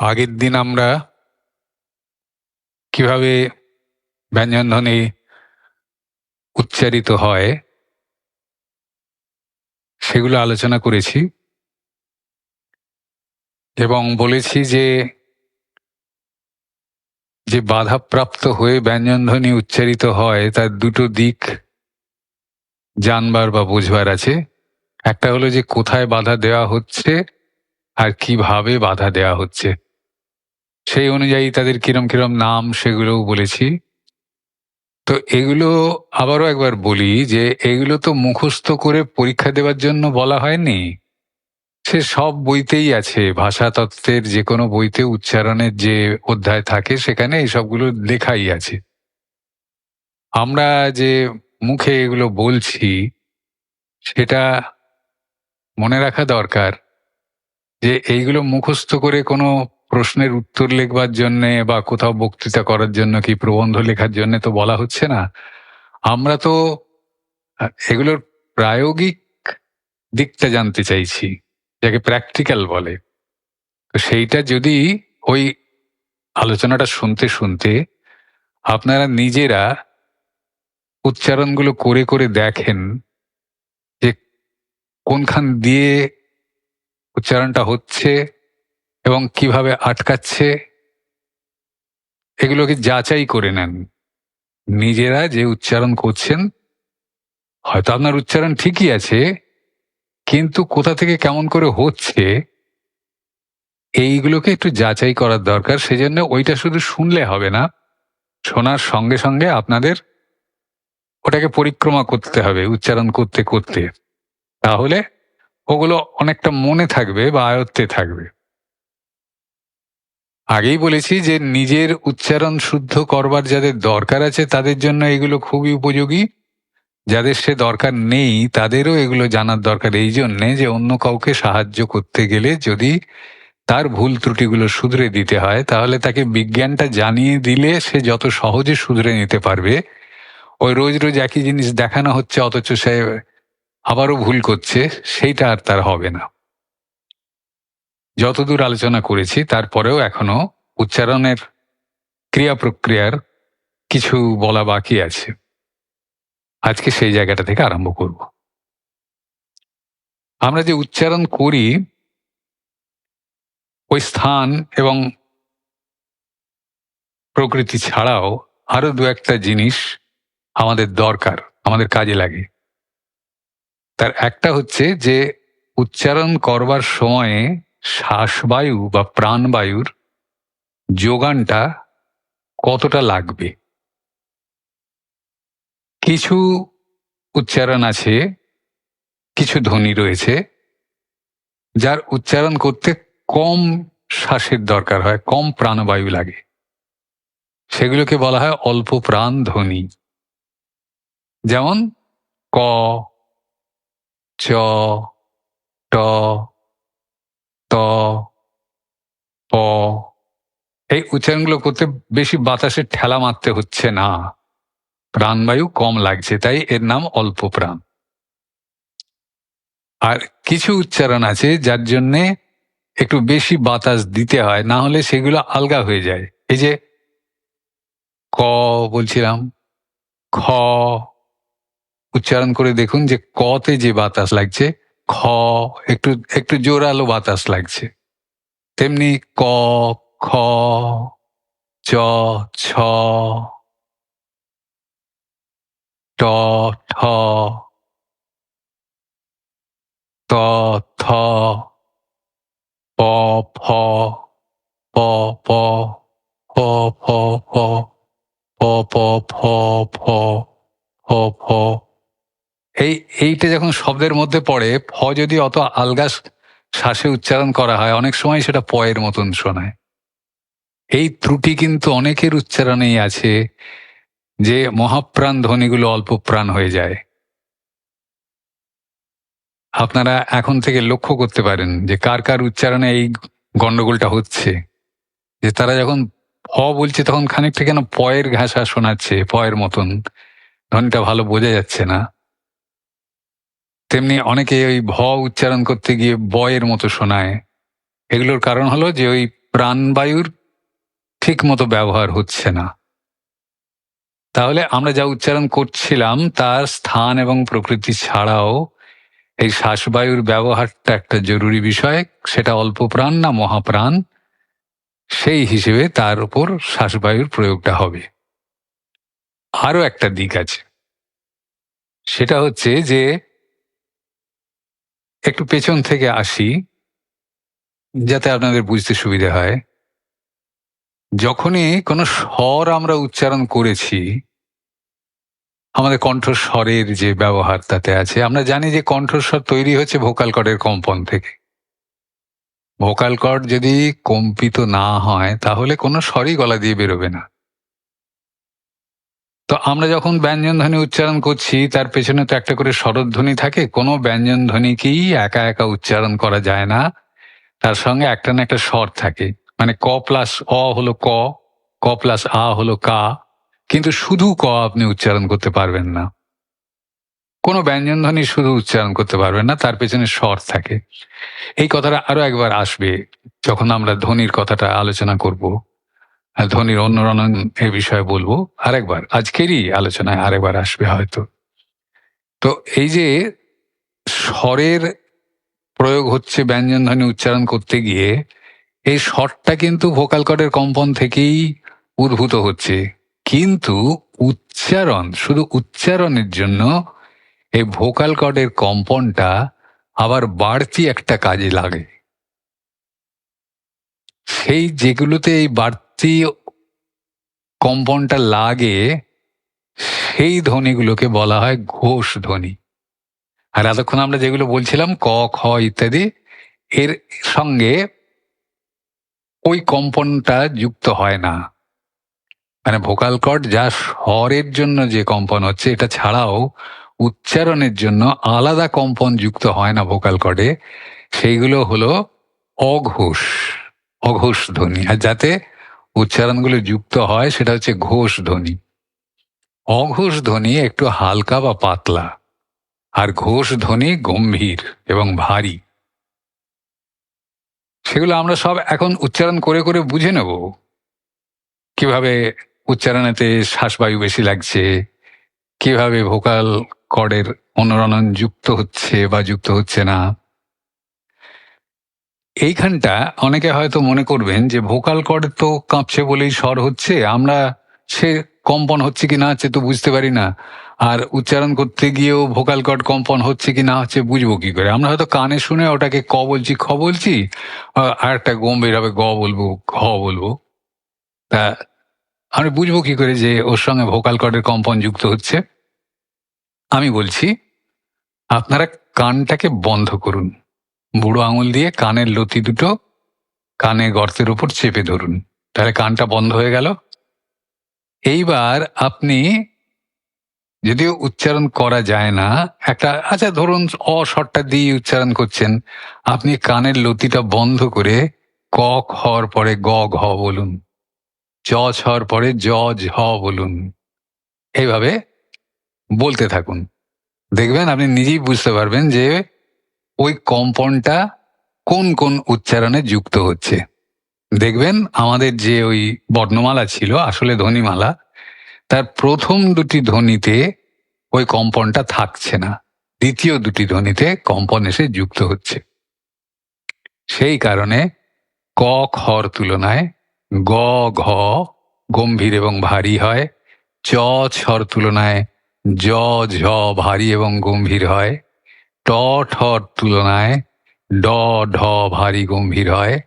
আগের দিন আমরা কীভাবে ব্যঞ্জনধ্বনি উচ্চারিত হয় সেগুলো আলোচনা করেছি এবং বলেছি যে যে বাধাপ্রাপ্ত হয়ে ব্যঞ্জনধ্বনি উচ্চারিত হয়, তার দুটো দিক জানবার বা বুঝবার আছে। একটা হলো যে কোথায় বাধা দেওয়া হচ্ছে আর কীভাবে বাধা দেওয়া হচ্ছে। সেই অনুযায়ী তাদের কিরম কিরম নাম সেগুলোও বলেছি। তো এগুলো আবারও একবার বলি যে এগুলো তো মুখস্থ করে পরীক্ষা দেওয়ার জন্য বলা হয়নি। সে সব বইতেই আছে। ভাষাতত্ত্বের যে কোনো বইতে উচ্চারণের যে অধ্যায় থাকে সেখানে এই সবগুলো লেখাই আছে। আমরা যে মুখে এগুলো বলছি, সেটা মনে রাখা দরকার যে এইগুলো মুখস্থ করে কোনো প্রশ্নের উত্তর লেখবার জন্য বা কোথাও বক্তৃতা করার জন্য কি প্রবন্ধ লেখার জন্য তো বলা হচ্ছে না। আমরা তো, এগুলোর প্রায়োগিক দিকটা জানতে চাইছি, যাকে প্র্যাকটিক্যাল বলে। তো সেইটা যদি ওই আলোচনাটা শুনতে শুনতে আপনারা নিজেরা উচ্চারণগুলো করে করে দেখেন যে কোনখান দিয়ে উচ্চারণটা হচ্ছে এবং কীভাবে আটকাচ্ছে, এগুলোকে যাচাই করে নেন। নিজেরা যে উচ্চারণ করছেন, হয়তো আপনার উচ্চারণ ঠিকই আছে, কিন্তু কোথা থেকে কেমন করে হচ্ছে, এইগুলোকে একটু যাচাই করার দরকার। সেজন্য ওইটা শুধু শুনলে হবে না, শোনার সঙ্গে সঙ্গে আপনাদের ওটাকে পরিক্রমা করতে হবে, উচ্চারণ করতে করতে। তাহলে ওগুলো অনেকটা মনে থাকবে বা আয়ত্তে থাকবে। আগেই বলেছি যে নিজের উচ্চারণ শুদ্ধ করবার যাদের দরকার আছে তাদের জন্য এগুলো খুবই উপযোগী। যাদের সে দরকার নেই তাদেরও এগুলো জানার দরকার। এই জন্যে যে অন্য কাউকে সাহায্য করতে গেলে যদি তার ভুল ত্রুটিগুলো শুধরে দিতে হয়, তাহলে তাকে বিজ্ঞানটা জানিয়ে দিলে সে যত সহজে শুধরে নিতে পারবে। ওই রোজ রোজ একই জিনিস দেখানো হচ্ছে, অথচ সে আবারও ভুল করছে, সেইটা আর তার হবে না। যতদূর আলোচনা করেছি, তারপরেও এখনও উচ্চারণের ক্রিয়া প্রক্রিয়ার কিছু বলা বাকি আছে। আজকে সেই জায়গাটা থেকে আরম্ভ করব। আমরা যে উচ্চারণ করি, ওই স্থান এবং প্রকৃতি ছাড়াও আরও দু একটা জিনিস আমাদের দরকার, আমাদের কাজে লাগে। তার একটা হচ্ছে যে উচ্চারণ করবার সময়ে শ্বাসবায়ু বা প্রাণবায়ুর যোগানটা কতটা লাগবে? কিছু উচ্চারণ আছে, কিছু ধ্বনি রয়েছে, যার উচ্চারণ করতে কম শ্বাসের দরকার হয়, কম প্রাণবায়ু লাগে। সেগুলোকে বলা হয় অল্প প্রাণ ধ্বনি। যেমন ক, চ, ট ত, প। এই উচ্চারণগুলো করতে বেশি বাতাসের ঠেলা মারতে হচ্ছে না। প্রাণবায়ু কম লাগছে, তাই এর নাম অল্প প্রাণ আর কিছু উচ্চারণ আছে যার জন্যে একটু বেশি বাতাস দিতে হয়, না হলে সেগুলো আলগা হয়ে যায়। এই যে ক বলছিলাম, খ। উচ্চারণ করে দেখুন যে কতে যে বাতাস লাগছে খ, একটু একটু জোরালো বাতাস লাগছে। তেমনি ক, খ, চ, ছ, ট, ঠ, ত, থ, প, ফ, প প প, ফ ফ, প প ফ ফ ফ ফ। এই, এইটা যখন শব্দের মধ্যে পড়ে, ফ যদি অত আলগা শ্বাসে উচ্চারণ করা হয়, অনেক সময় সেটা পয়ের মতন শোনায়। এই ত্রুটি কিন্তু অনেকের উচ্চারণেই আছে, যে মহাপ্রাণ ধ্বনিগুলো অল্প প্রাণ হয়ে যায়। আপনারা এখন থেকে লক্ষ্য করতে পারেন যে কার কার উচ্চারণে এই গন্ডগোলটা হচ্ছে। যে তারা যখন ফ বলছে, তখন খানিকটা কেন পয়ের ঘাসা শোনাচ্ছে, পয়ের মতন। ধ্বনিটা ভালো বোঝা যাচ্ছে না। তেমনি অনেকে ওই ভ উচ্চারণ করতে গিয়ে বয়ের মতো শোনায়। এগুলোর কারণ হলো যে ওই প্রাণবায়ুর ঠিক মতো ব্যবহার হচ্ছে না। তাহলে আমরা যা উচ্চারণ করছিলাম তার স্থান এবং প্রকৃতি ছাড়াও এই শ্বাসবায়ুর ব্যবহারটা একটা জরুরি বিষয়, সেটা অল্প প্রাণ না মহাপ্রাণ, সেই হিসেবে তার উপর শ্বাসবায়ুর প্রয়োগটা হবে। আরও একটা দিক আছে। সেটা হচ্ছে যে একটু পেছন থেকে আসি, যাতে আপনাদের বুঝতে সুবিধা হয়। যখনই কোনো স্বর আমরা উচ্চারণ করেছি, আমাদের কণ্ঠস্বরের যে ব্যবহার তাতে আছে, আমরা জানি যে কণ্ঠস্বর তৈরি হচ্ছে ভোকাল কর্ডের কম্পন থেকে। ভোকাল কর্ড যদি কম্পিত না হয়, তাহলে কোনো স্বরই গলা দিয়ে বেরোবে না। তো আমরা যখন ব্যঞ্জন ধ্বনি উচ্চারণ করছি, তার পেছনে তো একটা করে স্বরধ্বনি থাকে, কোনো ব্যঞ্জন ধ্বনিকেই একা একা উচ্চারণ করা যায় না। তার সঙ্গে একটা না একটা স্বর থাকে। মানে ক প্লাস অ হলো ক ক প্লাস আ হলো কা। কিন্তু শুধু ক আপনি উচ্চারণ করতে পারবেন না। কোনো ব্যঞ্জন ধ্বনি শুধু উচ্চারণ করতে পারবেন না, তার পেছনে স্বর থাকে। এই কথাটা আরও একবার আসবে, যখন আমরা ধ্বনির কথাটা আলোচনা করব। ধ্বনির অন্যরণন এ বিষয়ে বলব আরেকবার। আজকেরই আলোচনায় আরেকবার আসবে হয়তো। তো এই যে স্বরের প্রয়োগ হচ্ছে ব্যঞ্জন ধ্বনি উচ্চারণ করতে গিয়ে, এই স্বরটা কিন্তু ভোকাল কর্ডের কম্পন থেকেই উদ্ভূত হচ্ছে। কিন্তু উচ্চারণ, শুধু উচ্চারণের জন্য এই ভোকাল কর্ডের কম্পনটা আবার বাড়তি একটা কাজে লাগে। সেই যেগুলোতে এই বাড়তি কম্পনটা লাগে, সেই ধ্বনিগুলোকে বলা হয় ঘোষ ধ্বনি। আর এতক্ষণ আমরা যেগুলো বলছিলাম, ক, খ ইত্যাদি, এর সঙ্গে ওই কম্পনটা যুক্ত হয় না। মানে ভোকাল কর্ড যা স্বরের জন্য যে কম্পন হচ্ছে, এটা ছাড়াও উচ্চারণের জন্য আলাদা কম্পন যুক্ত হয় না ভোকাল কর্ডে। সেইগুলো হলো অঘোষ অঘোষ ধ্বনি। আর যাতে উচ্চারণগুলো যুক্ত হয়, সেটা হচ্ছে ঘোষ ধ্বনি। অঘোষ ধ্বনি একটু হালকা বা পাতলা, আর ঘোষ ধ্বনি গম্ভীর এবং ভারী। সেগুলো আমরা সব এখন উচ্চারণ করে করে বুঝে নেব। কীভাবে উচ্চারণেতে শ্বাসবায়ু বেশি লাগছে, কীভাবে ভোকাল কর্ডের অনুরণন যুক্ত হচ্ছে বা যুক্ত হচ্ছে না। এইখানটা অনেকে হয়তো মনে করবেন যে ভোকাল কর্ড তো কাঁপছে বলেই স্বর হচ্ছে, আমরা সে কম্পন হচ্ছে কি না হচ্ছে তো বুঝতে পারি না। আর উচ্চারণ করতে গিয়েও ভোকাল কর্ড কম্পন হচ্ছে কি না হচ্ছে বুঝব কি করে? আমরা হয়তো কানে শুনে ওটাকে ক বলছি, খ বলছি আর একটা গম্ভীর হবে গ বলব, ঘ বলব। তা আমি বুঝব কি করে যে ওর সঙ্গে ভোকাল কর্ডের কম্পন যুক্ত হচ্ছে? আমি বলছি, আপনারা কানটাকে বন্ধ করুন। বুড়ো আঙুল দিয়ে কানের লতি দুটো কানে গর্তের উপর চেপে ধরুন। তাহলে কানটা বন্ধ হয়ে গেল। এইবার আপনি যদিও উচ্চারণ করা যায় না, একটা আচ্ছা ধরুন অস্বরটা দিয়ে উচ্চারণ করছেন, আপনি কানের লতিটা বন্ধ করে ক খর পরে গ, ঘ বলুন। চ ছর পরে জ, ঝ বলুন। এইভাবে বলতে থাকুন। দেখবেন আপনি নিজেই বুঝতে পারবেন যে ওই কম্পনটা কোন কোন উচ্চারণে যুক্ত হচ্ছে? দেখবেন আমাদের যে ওই বর্ণমালা ছিল, আসলে ধ্বনিমালা, তার প্রথম দুটি ধ্বনিতে ওই কম্পনটা থাকছে না। দ্বিতীয় দুটি ধ্বনিতে কম্পন এসে যুক্ত হচ্ছে। সেই কারণে ক খর তুলনায় গ, ঘ গম্ভীর এবং ভারী হয়, চ ছর তুলনায় জ, ঝ ভারী এবং গম্ভীর হয়। ট ঠর তুলনায় ড ঢ ভারী গম্ভীর হয়।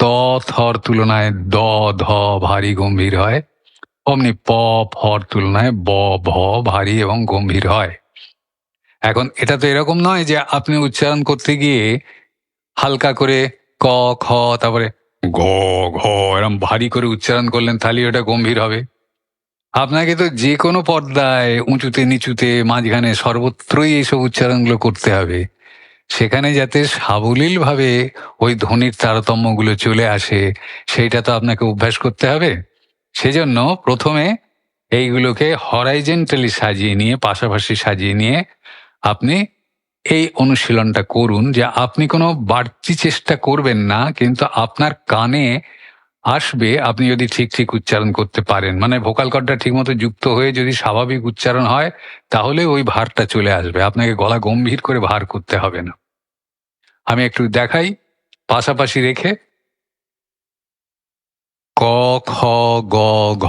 ত থর তুলনায় দ ধ ভারী গম্ভীর হয়। অমনি প ফর তুলনায় ব ভ ভারী এবং গম্ভীর হয়। এখন এটা তো এরকম নয় যে আপনি উচ্চারণ করতে গিয়ে হালকা করে ক, খ, তারপরে গ, ঘ, এরম ভারী করে উচ্চারণ করলেন তাহলে ওটা গম্ভীর হবে। আপনাকে তো যে কোনো পর্দায় উঁচুতে, নিচুতে, মাঝখানে সর্বত্রই এইসব উচ্চারণগুলো করতে হবে। সেখানে যাতে সাবলীলভাবে ওই ধ্বনির তারতম্যগুলো চলে আসে, সেইটা তো আপনাকে অভ্যাস করতে হবে। সেজন্য প্রথমে এইগুলোকে হরাইজেন্টালি সাজিয়ে নিয়ে, পাশাপাশি সাজিয়ে নিয়ে আপনি এই অনুশীলনটা করুন যে আপনি কোনো বাড়তি চেষ্টা করবেন না, কিন্তু আপনার কানে আসবে, আপনি যদি ঠিক ঠিক উচ্চারণ করতে পারেন। মানে ভোকাল কর্ডটা ঠিকমতো যুক্ত হয়ে যদি স্বাভাবিক উচ্চারণ হয়, তাহলে ওই ভারটা চলে আসবে। আপনাকে গলা গম্ভীর করে ভার করতে হবে না। আমি একটু দেখাই, পাশাপাশি রেখে। ক, খ, গ, ঘ।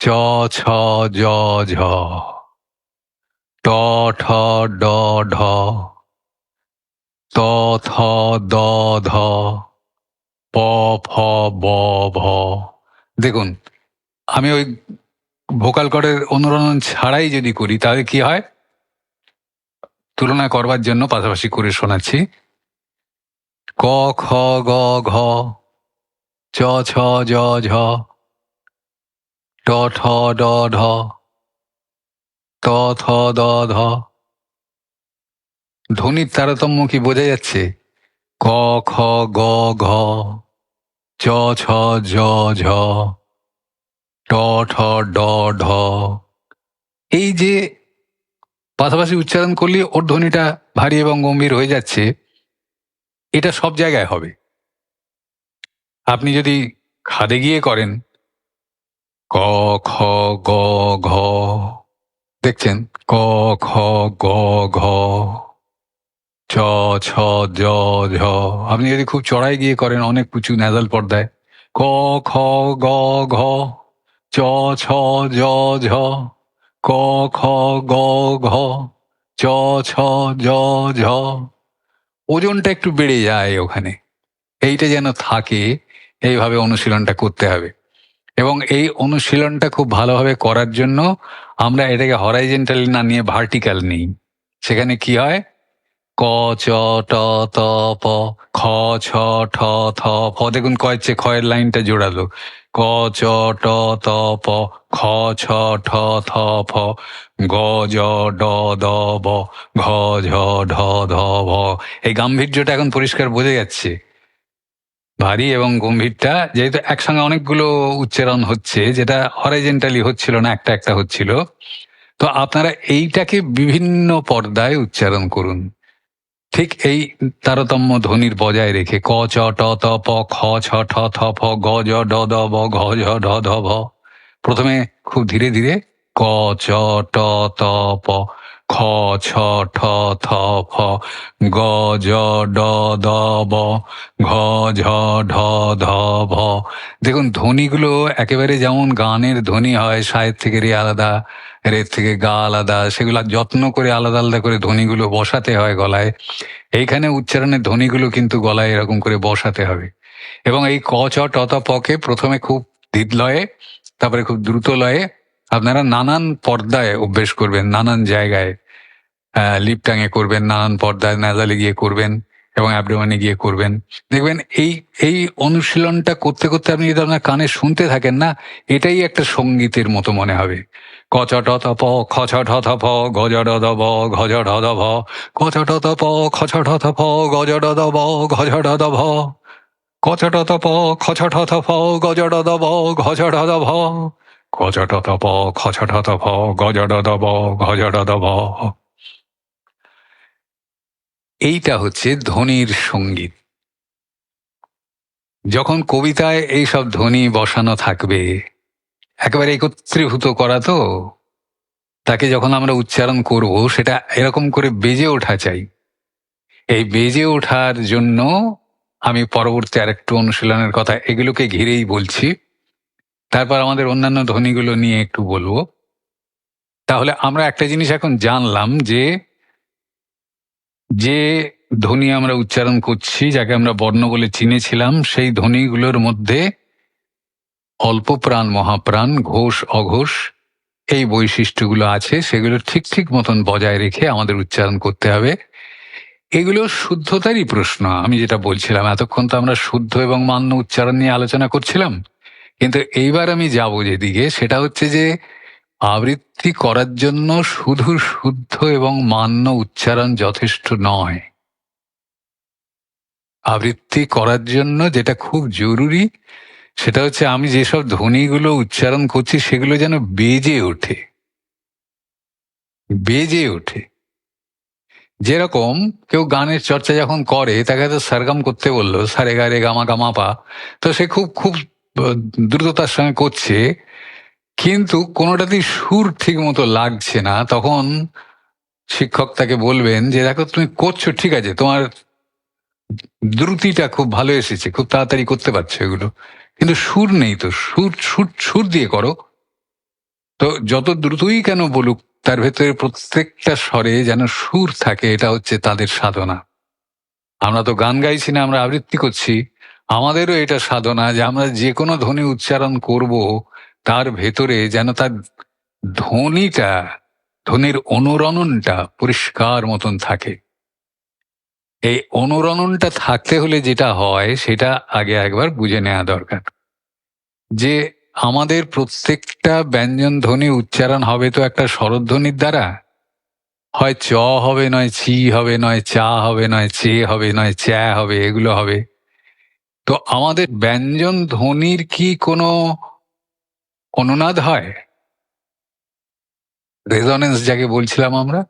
চ, ছ, জ, ঝ। ট, ঠ, ড, ঢ। ত, থ, দ, ধ। প ফ ব, ভ। দেখুন, আমি ওই ভোকাল কর্ডের অনুরণন ছাড়াই যদি করি, তাহলে কি হয়? তুলনা করবার জন্য পাশাপাশি করে শোনাচ্ছি। ক, খ, গ, ঘ, চ, ছ, জ, ঝ, ট, ঠ, ড, ঢ, ত, থ, দ, ধ। ধ্বনির তারতম্য কি বোঝা যাচ্ছে? ক, খ, গ, ঘ। চ ছ জ ঝ ট ঠ, ড, ঢ। এই যে পাশাপাশি উচ্চারণ করলে ওর ধ্বনিটা ভারী এবং গম্ভীর হয়ে যাচ্ছে, এটা সব জায়গায় হবে। আপনি যদি খাদে গিয়ে করেন, ক, খ, গ, ঘ, দেখছেন? ক, খ, গ, ঘ। চ ছ, জ, ঝ। আপনি যদি খুব চড়াই গিয়ে করেন, অনেক উঁচু ন্যাজাল পর্দায়। ক, খ, গ, ঘ। চ, ছ, জ, ঝ। ক, খ, গ, ঘ। চ, ছ, জ, ঝ। ওজনটা একটু বেড়ে যায় ওখানে। এইটা যেন থাকে, এইভাবে অনুশীলনটা করতে হবে। এবং এই অনুশীলনটা খুব ভালোভাবে করার জন্য আমরা এটাকে হরাইজেন্টালি না নিয়ে ভার্টিক্যাল নিই। সেখানে কি হয়? ক চ ট, ত, প, খ ছ ঠ, থ ফ দেখুন, কয়ের চেয়ে খয়ের লাইনটা জোড়ালো। ক চ ট, ত, প, খ ছ ঠ, থ ফ গ জ ড, দ, ব। ঘ, ঝ, ঢ, ধ, ভ। এই গাম্ভীর্যটা এখন পরিষ্কার বোঝা যাচ্ছে। ভারী এবং গম্ভীরটা, যেহেতু একসঙ্গে অনেকগুলো উচ্চারণ হচ্ছে, যেটা হরাইজেন্টালি হচ্ছিল না, একটা একটা হচ্ছিল। তো আপনারা এইটাকে বিভিন্ন পর্দায় উচ্চারণ করুন। ঠিক এই তারতম্য ধ্বনির বজায় রেখে ক, চ, ট, ত, প, খ, ছ, ঠ থ ফ গ, জ, ড, দ, ব, ঘ ঝ ঢ ধ ভ প্রথমে খুব ধীরে ধীরে ক, চ, ট, ত, প। খ, ছ, ঠ, থ ফ গ, জ, ড, দ, ব, ঘ, ঝ, ঢ, ধ, ভ। দেখুন, ধ্বনিগুলো একেবারে যেমন গানের ধ্বনি হয়, সায়ের থেকে রে আলাদা, রের থেকে গা আলাদা, সেগুলো যত্ন করে আলাদা আলাদা করে ধ্বনিগুলো বসাতে হয় গলায়। এইখানে উচ্চারণের ধ্বনিগুলো কিন্তু গলায় এরকম করে বসাতে হবে। এবং এই ক চ ট, ত পকে প্রথমে খুব ধীর লয়ে, তারপরে খুব দ্রুত লয়ে আপনারা নানান পর্দায় অভ্যেস করবেন, নানান জায়গায়। লিপ টাঙে করবেন, নানান পর্দায় নাজালে গিয়ে করবেন এবং অ্যাবডোমানে গিয়ে করবেন। দেখবেন এই এই অনুশীলনটা করতে করতে আপনি যদি আপনার কানে শুনতে থাকেন না, এটাই একটা সঙ্গীতের মতো মনে হবে। ক চ ট ত প খ ছ ঠ থ প গ জ ড দ ব ঘ জ ঢ দ ভ ক ছ ট ত প খ ছ ঠ থ প গ জ এইটা হচ্ছে ধ্বনির সংগীত। যখন কবিতায় এই সব ধ্বনি বসানো থাকবে, একেবারে একত্রীভূত করা তো, তাকে যখন আমরা উচ্চারণ করব, সেটা এরকম করে বেজে ওঠা চাই। এই বেজে ওঠার জন্য আমি পরবর্তী আরেকটু অনুশীলনের কথা এগুলোকে ঘিরেই বলছি। তারপর আমাদের অন্যান্য ধ্বনিগুলো নিয়ে একটু বলব। তাহলে আমরা একটা জিনিস এখন জানলাম যে যে ধ্বনি আমরা উচ্চারণ করছি, যাকে আমরা বর্ণ বলে চিনেছিলাম, সেই ধ্বনিগুলোর মধ্যে অল্প প্রাণ, মহাপ্রাণ, ঘোষ, অঘোষ এই বৈশিষ্ট্যগুলো আছে, সেগুলো ঠিক ঠিক মতন বজায় রেখে আমাদের উচ্চারণ করতে হবে। এগুলো শুদ্ধতারই প্রশ্ন, আমি যেটা বলছিলাম, এতক্ষণ তো আমরা শুদ্ধ এবং মান্য উচ্চারণ নিয়ে আলোচনা করছিলাম। কিন্তু এইবার আমি যাব যেদিকে, সেটা হচ্ছে যে আবৃত্তি করার জন্য শুধু শুদ্ধ এবং মান্য উচ্চারণ যথেষ্ট নয়। আবৃত্তি করার জন্য যেটা খুব জরুরি, সেটা হচ্ছে আমি যেসব ধ্বনিগুলো উচ্চারণ করছি, সেগুলো যেন বেজে ওঠে। বেজে ওঠে। যেরকম কেউ গানের চর্চা যখন করে, তাকে তো সারগাম করতে বলল, সারে গারে গামা গামা পা। তো সে খুব খুব দ্রুততার সঙ্গে করছে। কিন্তু কোনোটাতেই সুর ঠিক মতো লাগছে না, তখন শিক্ষক তাকে বলবেন যে, দেখো, তুমি করছ, ঠিক আছে। তোমার দ্রুতিটা খুব ভালো এসেছে, খুব তাড়াতাড়ি করতে পারছ এগুলো। কিন্তু সুর নেই তো। সুর সুর সুর দিয়ে করো। তো যত দ্রুতই কেন বলুক, তার ভেতরে প্রত্যেকটা স্বরে যেন সুর থাকে, এটা হচ্ছে তাদের সাধনা। আমরা তো গান গাইছি না, আমরা আবৃত্তি করছি। আমাদেরও এটা সাধনা যে, আমরা যে কোনো ধ্বনি উচ্চারণ করব তার ভেতরে যেন তার ধ্বনিটা, ধ্বনির অনুরণনটা পরিষ্কার মতন থাকে। এই অনুরণনটা থাকতে হলে যেটা হয়, সেটা আগে একবার বুঝে নেওয়া দরকার। যে আমাদের প্রত্যেকটা ব্যঞ্জন ধ্বনি উচ্চারণ হবে তো একটা স্বরধ্বনির দ্বারা? হয় চ হবে, নয় ছি হবে, নয় চা হবে, নয় চে হবে, নয় চ্যা হবে, এগুলো হবে। তো আমাদের ব্যঞ্জন ধ্বনির কি কোনো অনুনাদ হয়? রেজনেন্স যাকে বলছিলাম আমরা?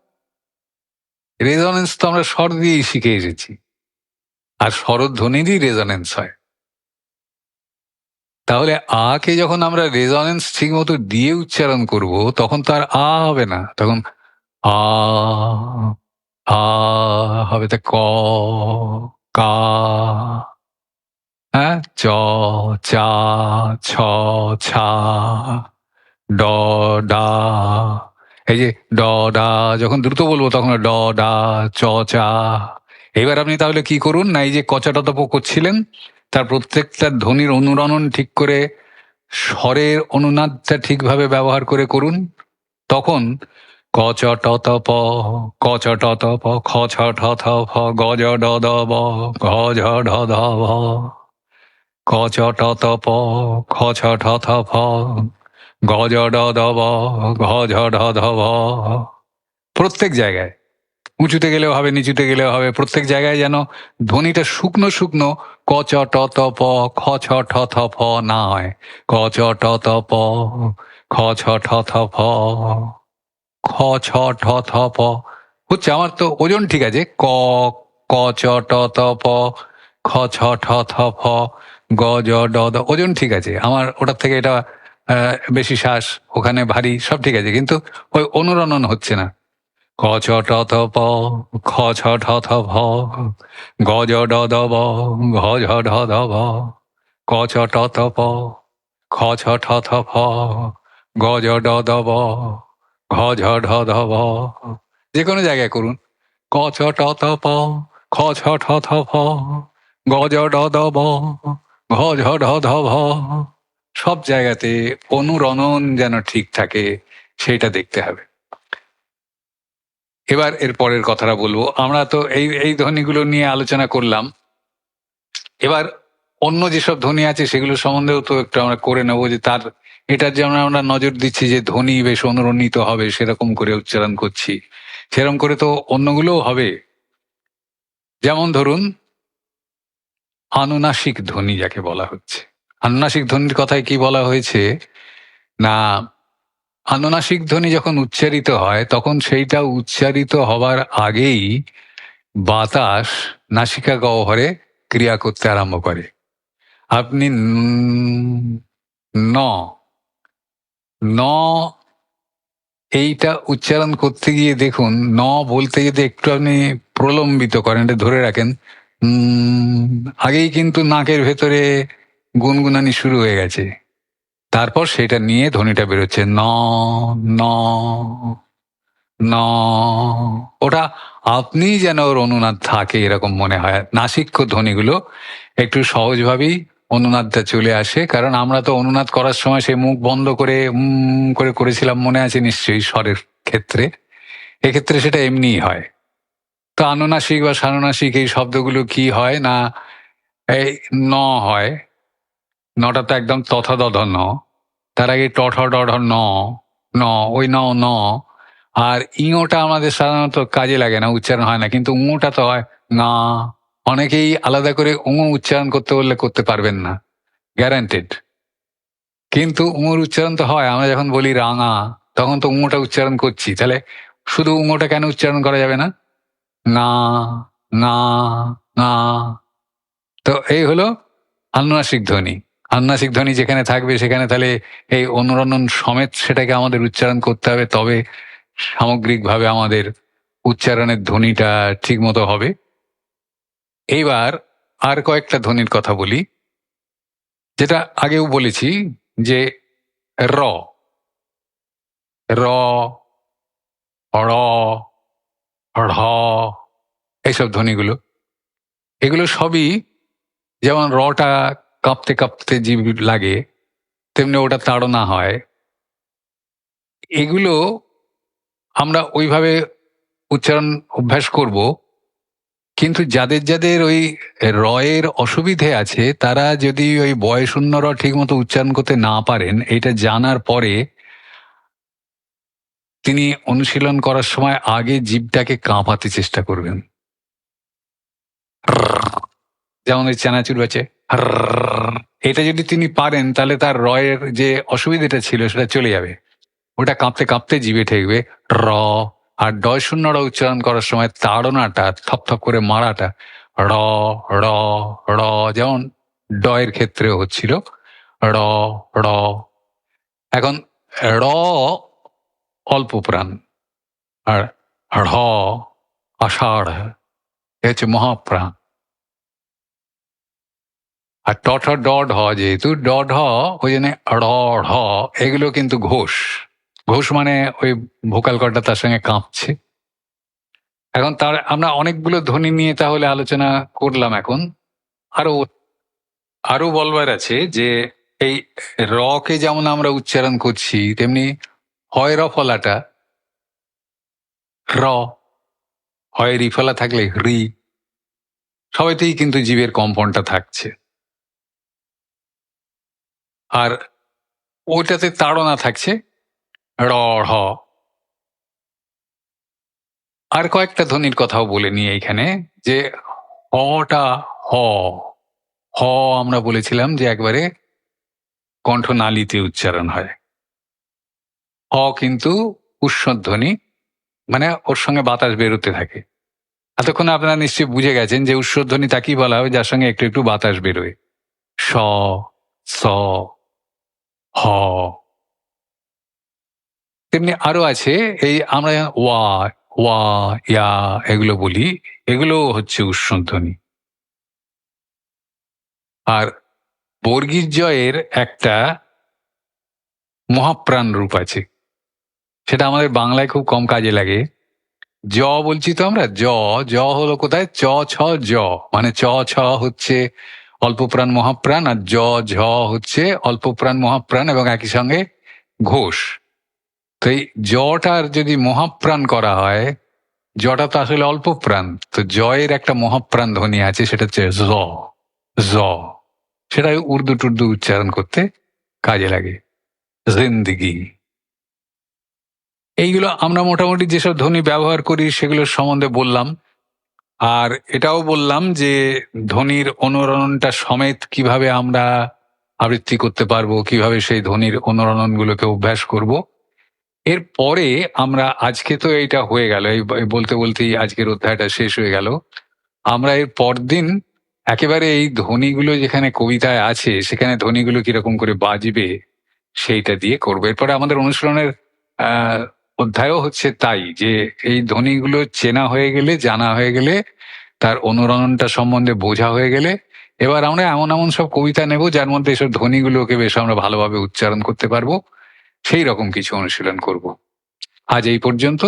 রেজনেন্স তো আমরা স্বর দিয়েই শিখে এসেছি। আর স্বরধ্বনিরই রেজনেন্স হয়। তাহলে আ কে যখন আমরা রেজনেন্স ঠিক মতো দিয়ে উচ্চারণ করব, তখন তো আর আ হবে না। তখন আ আ হবে তা ক, কা হ্যাঁ চ, চা, ছ, ছা, ড, ডা। এই যে ড, ডা, যখন দ্রুত বলব তখন ড, ডা, চ, চা। এবার আপনি তাহলে কি করুন না, এই যে কচাটা তপ করছিলেন, তার প্রত্যেকটা ধ্বনির অনুরণন ঠিক করে স্বরের অনুনাদটা ঠিকভাবে ব্যবহার করে করুন। তখন ক চ ট ত প ক চ ট ত প খ ছ ঠ থ ফ গ জ ড দ ব ঘ, ঝ, ঢ, ধ, ভ ক চ ট ত প খ ছ ঠ থ ফ গ জ ড দ ব ঘ ঝ ঢ ধ ভ প্রত্যেক জায়গায়, উঁচুতে গেলেও হবে, নিচুতে গেলেও হবে, প্রত্যেক জায়গায় যেন ধ্বনিটা শুকনো শুকনো ক চ ট ত প খ ছ ঠ থ ফ না হয়। চ ট ত প খ ছ ঠ থ ফ খ ছ ঠ থ প হচ্ছে আমার তো ওজন ঠিক আছে, ক ক চ ট ত প খ ছ ঠ থ ফ গ, জ, ড, দ, ওজন ঠিক আছে। আমার ওটার থেকে এটা বেশি শ্বাস, ওখানে ভারী, সব ঠিক আছে। কিন্তু ওই অনুরণন হচ্ছে না। ক, ছ, ট, থ, প, খ, ছ, ঠ, থ, ভ, গ, জ, ড, দ, ব, ঘ, ঝ, ঢ ধ ভ, ক, ছ, ট ত প, খ, ছ, ঠ, থ, ফ, গ, জ, ড, দ, ব, ঘ, ঝ, ঢ ধ ভ, যে কোনো জায়গায় করুন। ক, ছ, ট ত প, খ, ছ, ঠ, থ ফ গ, জ, ড, দ, ব ঝ ঢ ধ ভ সব জায়গাতে অনুরণন যেন ঠিক থাকে সেটা দেখতে হবে। এবার এর পরের কথাটা বলব। আমরা তো এই এই ধ্বনিগুলো নিয়ে আলোচনা করলাম। এবার অন্য যেসব ধ্বনি আছে, সেগুলো সম্বন্ধেও তো একটু আমরা করে নেব যে তার, এটার যেমন আমরা নজর দিচ্ছি যে ধ্বনি বেশ অনুরণিত হবে, সেরকম করে উচ্চারণ করছি। সেরকম করে তো অন্যগুলোও হবে। যেমন ধরুন আনুনাসিক ধ্বনি যাকে বলা হচ্ছে। আনুনাসিক ধ্বনির কথায় কি বলা হয়েছে? না, আনুনাসিক ধ্বনি যখন উচ্চারিত হয়, তখন সেইটা উচ্চারিত হবার আগেই বাতাস নাসিকা গহ্বরে ক্রিয়া করতে আরম্ভ করে। আপনি ন- ন এইটা উচ্চারণ করতে গিয়ে দেখুন, ন বলতে যদি একটু আপনি প্রলম্বিত করেন, এটা ধরে রাখেন। আগেই কিন্তু নাকের ভেতরে গুনগুনানি শুরু হয়ে গেছে। তারপর সেটা নিয়ে ধ্বনিটা বেরোচ্ছে, ন ন ন। ওটা আপনি যেন ওর অনুনাদ থাকে এরকম মনে হয়। নাসিক্য ধ্বনিগুলো একটু সহজভাবেই অনুনাদটা চলে আসে, কারণ আমরা তো অনুনাদ করার সময় সেই মুখ বন্ধ করে করে করেছিলাম মনে আছে নিশ্চয়ই স্বরের ক্ষেত্রে। এক্ষেত্রে সেটা এমনিই হয়। তো আনুনাসিক বা সানুনাসিক এই শব্দগুলো কি হয় না এই ন হয়? নটা তো একদম তথাদধ ন। তার আগে টঠ ডঢ ন ন, ওই ন ন। আর ইঙোটা আমাদের সাধারণত কাজে লাগে না, উচ্চারণ হয় না। কিন্তু উঙোটা তো হয় না। অনেকেই আলাদা করে উঙো উচ্চারণ করতে বললে করতে পারবেন না। গ্যারান্টেড কিন্তু উঙোর উচ্চারণ তো হয়। আমরা যখন বলি রাঙা, তখন তো উঙোটা উচ্চারণ করছি। তাহলে শুধু উঙোটা কেন উচ্চারণ করা যাবে না? না না না। তো এই হলো আনুনাসিক ধ্বনি। আনুনাসিক ধ্বনি যেখানে থাকবে সেখানে তাহলে এই অনুরণন সমেত সেটাকে আমাদের উচ্চারণ করতে হবে। তবে সামগ্রিকভাবে আমাদের উচ্চারণের ধ্বনিটা ঠিক মতো হবে। এইবার আর কয়েকটা ধ্বনির কথা বলি। যেটা আগেও বলেছি যে র র ঢ এইসব ধ্বনিগুলো। এগুলো সবই যেমন রটা কাঁপতে কাঁপতে জীব লাগে, তেমনি ওটা তাড়না হয়। এগুলো আমরা ওইভাবে উচ্চারণ অভ্যাস করব, কিন্তু যাদের যাদের ওই রয়ের অসুবিধে আছে, তারা যদি ওই বয়শূন্য র ঠিক মতো উচ্চারণ করতে না পারেন, এটা জানার পরে তিনি অনুশীলন করার সময় আগে জীবটাকে কাঁপাতে চেষ্টা করবেন। যেমন ওই চানাচুর আছে এটা যদি তিনি পারেন, তাহলে তার রয়ের যে অসুবিধাটা ছিল সেটা চলে যাবে। ওটা কাঁপতে কাঁপতে জিভে ঠেকবে। র আর ডয় শূন্যরা উচ্চারণ করার সময় তাড়নাটা, থপ করে মারাটা। র র র যেমন ডয়ের ক্ষেত্রে হচ্ছিল। র র। এখন র অল্প প্রাণ। আর ঢ আষাঢ় হচ্ছে মহাপ্রাণ। আর ট ঠ, ড, ঢ যেহেতু, ড, ঢ, ওই জন্য ড় এগুলো কিন্তু ঘোষ। ঘোষ মানে ওই ভোকাল কর্ডটা তার সঙ্গে কাঁপছে। এখন তার আমরা অনেকগুলো ধ্বনি নিয়ে তাহলে আলোচনা করলাম এখন। আরও আরও বলবার আছে যে এই রকে যেমন আমরা উচ্চারণ করছি, তেমনি হয় র ফলাটা, র হয় রি ফলা থাকলে রি সবাইতেই কিন্তু জীবের কম্পনটা থাকছে। আর ওইটাতে তাড়না থাকছে, র, হ। আর কয়েকটা ধ্বনির কথাও বলে নিই এইখানে, যে হটা হ হ আমরা বলেছিলাম যে একবারে কণ্ঠনালীতে উচ্চারণ হয়। হ কিন্তু উৎসধ্বনি মানে ওর সঙ্গে বাতাস বেরোতে থাকে। এতক্ষণ আপনারা নিশ্চয়ই বুঝে গেছেন যে উৎসধ্বনি তাকেই বলা হয়, যার সঙ্গে একটু একটু বাতাস বেরোয়। স স, হ। তেমনি আরও আছে, এই আমরা ওয়া ওয়া ইয়া এগুলো বলি, এগুলো হচ্ছে উৎসধ্বনি। আর বর্গীর জয়ের একটা মহাপ্রাণ রূপ আছে। সেটা আমাদের বাংলায় খুব কম কাজে লাগে। জ বলছি তো আমরা? জ জ হলো কোথায়? চ, ছ, জ। মানে চ, ছ হচ্ছে অল্প প্রাণ, মহাপ্রাণ আর জ, ঝ হচ্ছে অল্প প্রাণ, মহাপ্রাণ এবং একই সঙ্গে ঘোষ। তো এই জটার যদি মহাপ্রাণ করা হয়, জটা তো আসলে অল্প প্রাণ। তো জয়ের একটা মহাপ্রাণ ধ্বনি আছে, সেটা হচ্ছে জ। জ। সেটা উর্দু টুর্দু উচ্চারণ করতে কাজে লাগে। জিন্দিগি। এইগুলো আমরা মোটামুটি যেসব ধ্বনি ব্যবহার করি সেগুলোর সম্বন্ধে বললাম। আর এটাও বললাম যে ধ্বনির অনুরণনটা সমেত কীভাবে আমরা আবৃত্তি করতে পারব, কীভাবে সেই ধ্বনির অনুরণনগুলোকে অভ্যাস করব। এরপরে আমরা, আজকে তো এইটা হয়ে গেল, এই বলতে বলতেই আজকের অধ্যায়টা শেষ হয়ে গেল। আমরা এর পরদিন একেবারে এই ধ্বনিগুলো যেখানে কবিতায় আছে, সেখানে ধ্বনিগুলো কীরকম করে বাজবে সেইটা দিয়ে করব। এরপরে আমাদের অনুশীলনের অধ্যায়ও হচ্ছে তাই যে এই ধ্বনিগুলো চেনা হয়ে গেলে, জানা হয়ে গেলে, তার অনুরণনটা সম্বন্ধে বোঝা হয়ে গেলে, এবার আমরা এমন এমন সব কবিতা নেব যার মধ্যে এসব ধ্বনিগুলোকে বেশ আমরা ভালোভাবে উচ্চারণ করতে পারব। সেই রকম কিছু অনুশীলন করব। আজ এই পর্যন্ত।